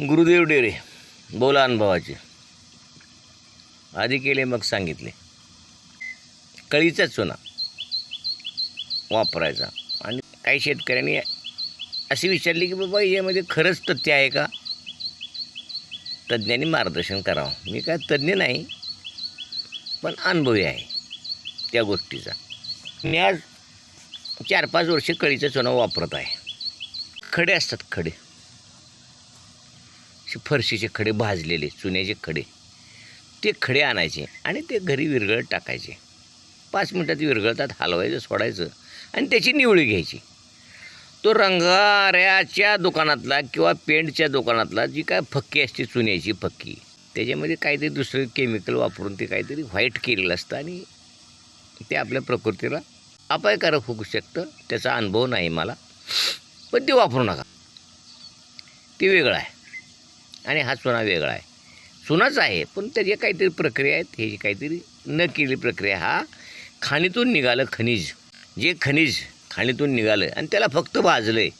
गुरुदेव डेरे बोला अनुभवाचे. आधी केले मग सांगितले. कळीचा चुना वापरायचा. आणि काही शेतकऱ्यांनी अशी विचारली की बाबा यामध्ये खरंच तथ्य आहे का? तज्ज्ञांनी मार्गदर्शन करावं. मी काय तज्ज्ञ नाही पण अनुभवी आहे त्या गोष्टीचा. मी आज चार पाच वर्षे कळीचा चुना वापरत आहे. खडे असतात खडे. फरशीचे खडे भाजलेले चुन्याचे खडे. ते खडे आणायचे आणि ते घरी विरघळत टाकायचे. पाच मिनटात विरघळतात हलवायचं सोडायचं आणि त्याची निवळी घ्यायची. तो रंगाऱ्याच्या दुकानातला किंवा पेंटच्या दुकानातला जी काय फक्की असते चुन्याची फक्की त्याच्यामध्ये काहीतरी दुसरं केमिकल वापरून ते काहीतरी व्हाईट केलेलं असतं आणि ते आपल्या प्रकृतीला अपायकारक होऊ शकतं त्याचा अनुभव नाही मला. पण ते वापरू नका. ते वेगळं आहे. आणि हा चुना वेगळा आहे. चुनाच आहे पण त्याची काहीतरी प्रक्रिया आहेत ह्याची काहीतरी न केली प्रक्रिया हा खाणीतून निघालं खनिज. जे खनिज खाणीतून निघालं आणि त्याला फक्त भाजलं आहे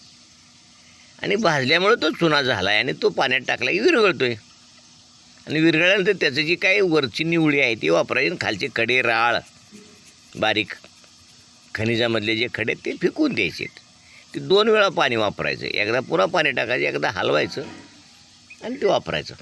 आणि भाजल्यामुळं तो चुना झाला आहे आणि तो पाण्यात टाकला की विरघळतो आहे आणि विरघळल्यानंतर त्याचं जी काही वरची निवळी आहे ती वापरायची आणि खालचे खडे राळ बारीक खनिजामधले जे खडे ते फेकून द्यायचे ते दोन वेळा पाणी वापरायचं. एकदा पुन्हा पाणी टाकायचं एकदा हलवायचं. आणि ते वापरायचं.